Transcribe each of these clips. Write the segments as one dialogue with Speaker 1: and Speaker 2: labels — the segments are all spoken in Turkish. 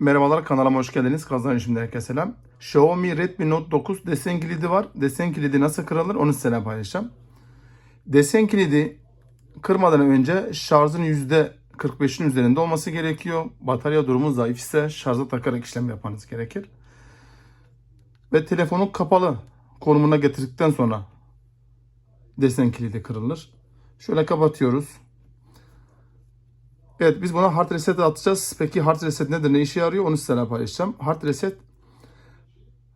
Speaker 1: Merhabalar kanalıma hoş geldiniz. Kazan işimde herkese selam. Xiaomi Redmi Note 9 desen kilidi var. Desen kilidi nasıl kırılır onu size paylaşacağım. Desen kilidi kırmadan önce şarjın %45'in üzerinde olması gerekiyor. Batarya durumu zayıf ise şarja takarak işlem yapmanız gerekir. Ve telefonu kapalı konumuna getirdikten sonra desen kilidi kırılır. Şöyle kapatıyoruz. Evet biz buna hard reset atacağız. Peki hard reset nedir? Ne işe yarıyor? Onu size paylaşacağım. Hard reset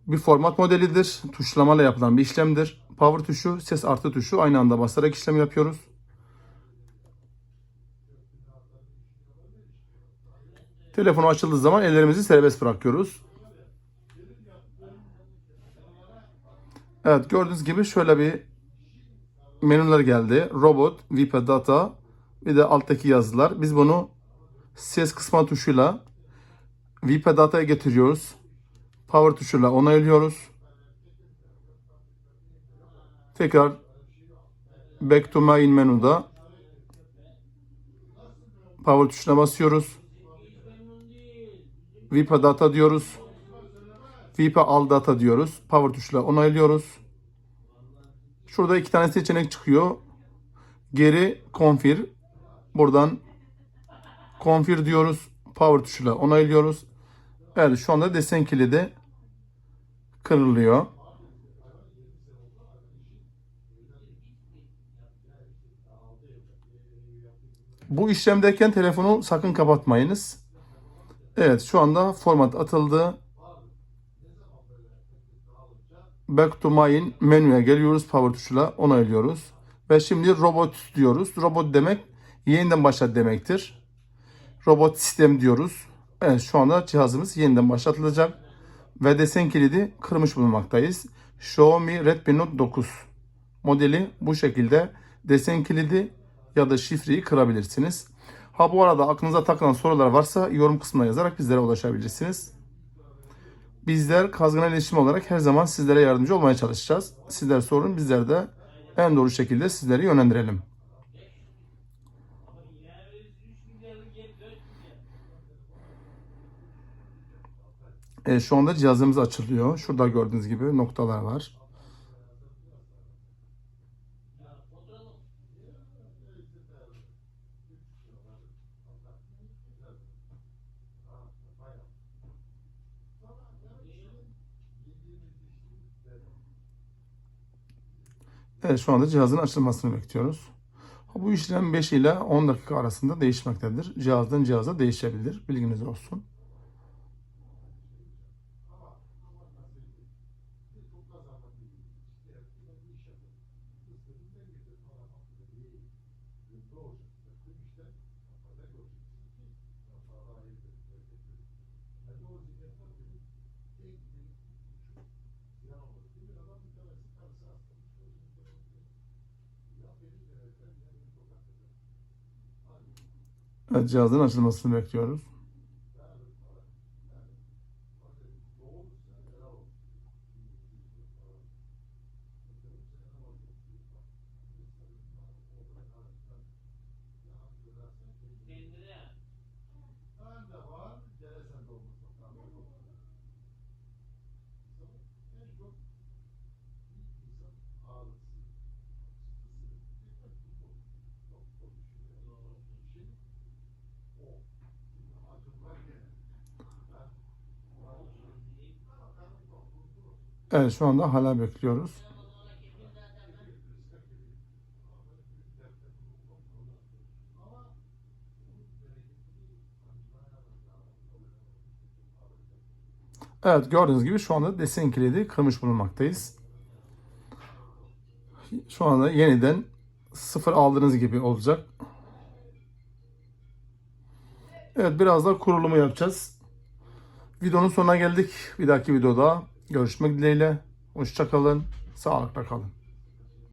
Speaker 1: bir format modelidir. Tuşlamayla yapılan bir işlemdir. Power tuşu, ses artı tuşu aynı anda basarak işlem yapıyoruz. Telefonu açıldığı zaman ellerimizi serbest bırakıyoruz. Evet gördüğünüz gibi şöyle bir menüler geldi. Robot, VIP Data, bir de alttaki yazılar. Biz bunu ses kısma tuşuyla VIP Data'ya getiriyoruz. Power tuşuyla onaylıyoruz. Tekrar Back to Main menüde Power tuşuna basıyoruz. VIP Data diyoruz. VIP All Data diyoruz. Power tuşuyla onaylıyoruz. Şurada iki tane seçenek çıkıyor. Geri confir. Buradan confir diyoruz. Power tuşuyla onaylıyoruz. Evet şu anda desen kilidi kırılıyor. Bu işlemdeyken telefonu sakın kapatmayınız. Evet şu anda format atıldı. Back to main menüye geliyoruz. Power tuşuyla onaylıyoruz. Ve şimdi robot diyoruz. Robot demek yeniden başlat demektir. Robot sistem diyoruz. Evet şu anda cihazımız yeniden başlatılacak. Ve desen kilidi kırmış bulunmaktayız. Xiaomi Redmi Note 9 modeli bu şekilde desen kilidi ya da şifreyi kırabilirsiniz. Ha bu arada aklınıza takılan sorular varsa yorum kısmına yazarak bizlere ulaşabilirsiniz. Bizler Kazgın İletişim olarak her zaman sizlere yardımcı olmaya çalışacağız. Sizler sorun bizler de en doğru şekilde sizleri yönlendirelim. Evet, şu anda cihazımız açılıyor. Şurada gördüğünüz gibi noktalar var. Evet şu anda cihazın açılmasını bekliyoruz. Bu işlem 5 ile 10 dakika arasında değişmektedir. Cihazdan cihaza değişebilir. Bilginiz olsun. Cihazın açılmasını bekliyoruz. Evet şu anda hala bekliyoruz. Evet gördüğünüz gibi şu anda desen kilidi kırmış bulunmaktayız. Şu anda yeniden sıfır aldığınız gibi olacak. Evet biraz da kurulumu yapacağız. Videonun sonuna geldik. Bir dahaki videoda görüşmek dileğiyle. Hoşçakalın. Sağlıkla kalın.